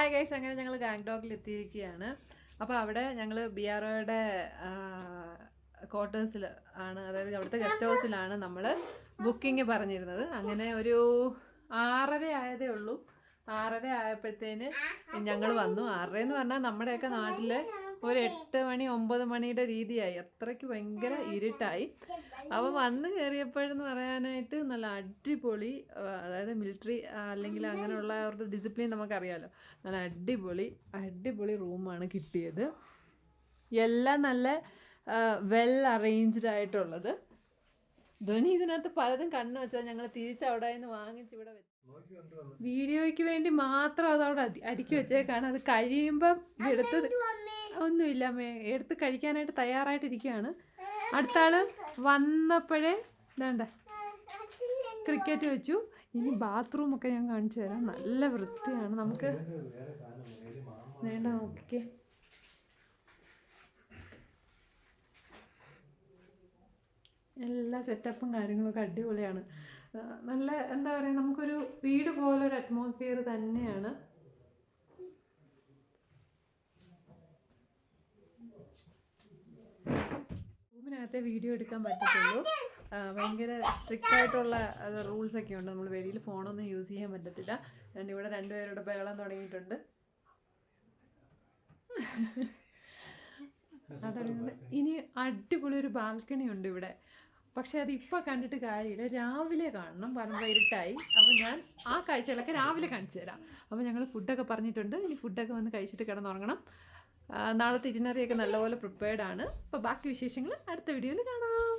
Hi guys അങ്ങനെ ഞങ്ങൾ ഗാംഗ്ടോക്കിൽ എത്തിയിരിക്കുകയാണ് അപ്പോൾ അവിടെ ഞങ്ങൾ ബി ആർ ഒയുടെ ക്വാർട്ടേഴ്സിൽ ആണ്. അതായത് അവിടുത്തെ ഗസ്റ്റ് ഹൗസിലാണ് നമ്മൾ ബുക്കിംഗ് പറഞ്ഞിരുന്നത്. അങ്ങനെ ഒരു ആറര ആയതേ ഉള്ളൂ. ആറര ആയപ്പോഴത്തേന് ഞങ്ങൾ വന്നു. ആറര എന്ന് പറഞ്ഞാൽ നമ്മുടെയൊക്കെ നാട്ടിൽ ഒരു എട്ട് മണി ഒമ്പത് മണിയുടെ രീതിയായി. അത്രയ്ക്ക് ഭയങ്കര ഇരുട്ടായി. അപ്പോൾ വന്ന് കയറിയപ്പോഴെന്ന് പറയാനായിട്ട് നല്ല അടിപൊളി അതായത് മിലിറ്ററി അല്ലെങ്കിൽ അങ്ങനെയുള്ള അവരുടെ ഡിസിപ്ലിൻ നമുക്കറിയാമല്ലോ നല്ല അടിപൊളി അടിപൊളി റൂമാണ് കിട്ടിയത്. എല്ലാം നല്ല വെൽ അറേഞ്ച്ഡ് ആയിട്ടുള്ളത്. ധ്വനി ഇതിനകത്ത് പലതും കണ്ണു വെച്ചാൽ ഞങ്ങൾ തിരിച്ചവിടെ നിന്ന് വാങ്ങിച്ച് ഇവിടെ വെച്ചു. വീഡിയോയ്ക്ക് വേണ്ടി മാത്രം അത് അവിടെ അടി- അടുക്കി വെച്ചേക്കാണ്. അത് കഴിയുമ്പം എടുത്ത് ഒന്നുമില്ല അമ്മേ. എടുത്ത് കഴിക്കാനായിട്ട് തയ്യാറായിട്ടിരിക്കുകയാണ്. അടുത്ത ആൾ വന്നപ്പോഴേ വേണ്ട ക്രിക്കറ്റ് വെച്ചു. ഇനി ബാത്റൂം ഒക്കെ ഞാൻ കാണിച്ചു തരാം. നല്ല വൃത്തിയാണ്. നമുക്ക് വേണ്ട നോക്കിക്കേ. എല്ലാ സെറ്റപ്പും കാര്യങ്ങളൊക്കെ അടിപൊളിയാണ്. നല്ല എന്താ പറയുക നമുക്കൊരു വീട് പോലൊരു അറ്റ്മോസ്ഫിയർ തന്നെയാണ്. റൂമിനകത്തെ വീഡിയോ എടുക്കാൻ പറ്റത്തുള്ളൂ. ഭയങ്കര സ്ട്രിക്റ്റ് ആയിട്ടുള്ള റൂൾസ് ഒക്കെ ഉണ്ട്. നമ്മൾ വെളിയിൽ ഫോണൊന്നും യൂസ് ചെയ്യാൻ പറ്റത്തില്ല. ഞാൻ ഇവിടെ രണ്ടുപേരുടെ ബഹളം തുടങ്ങിയിട്ടുണ്ട്. അതുകൊണ്ട് ഇനി അടിപൊളി ഒരു ബാൽക്കണി ഉണ്ട് ഇവിടെ. പക്ഷെ അത് ഇപ്പോൾ കണ്ടിട്ട് കാര്യമില്ല. രാവിലെ കാണണം പറയുമ്പോൾ ഇരുട്ടായി അപ്പോൾ ഞാൻ ആ കാഴ്ചകളൊക്കെ രാവിലെ കാണിച്ചു തരാം. അപ്പോൾ ഞങ്ങൾ ഫുഡൊക്കെ പറഞ്ഞിട്ടുണ്ട്. ഇനി ഫുഡൊക്കെ വന്ന് കഴിച്ചിട്ട് കിടന്നുറങ്ങണം. നാളത്തെ ഇറ്റിനറിയൊക്കെ നല്ലപോലെ പ്രിപ്പയർഡ് ആണ്. അപ്പോൾ ബാക്കി വിശേഷങ്ങൾ അടുത്ത വീഡിയോയിൽ കാണാം.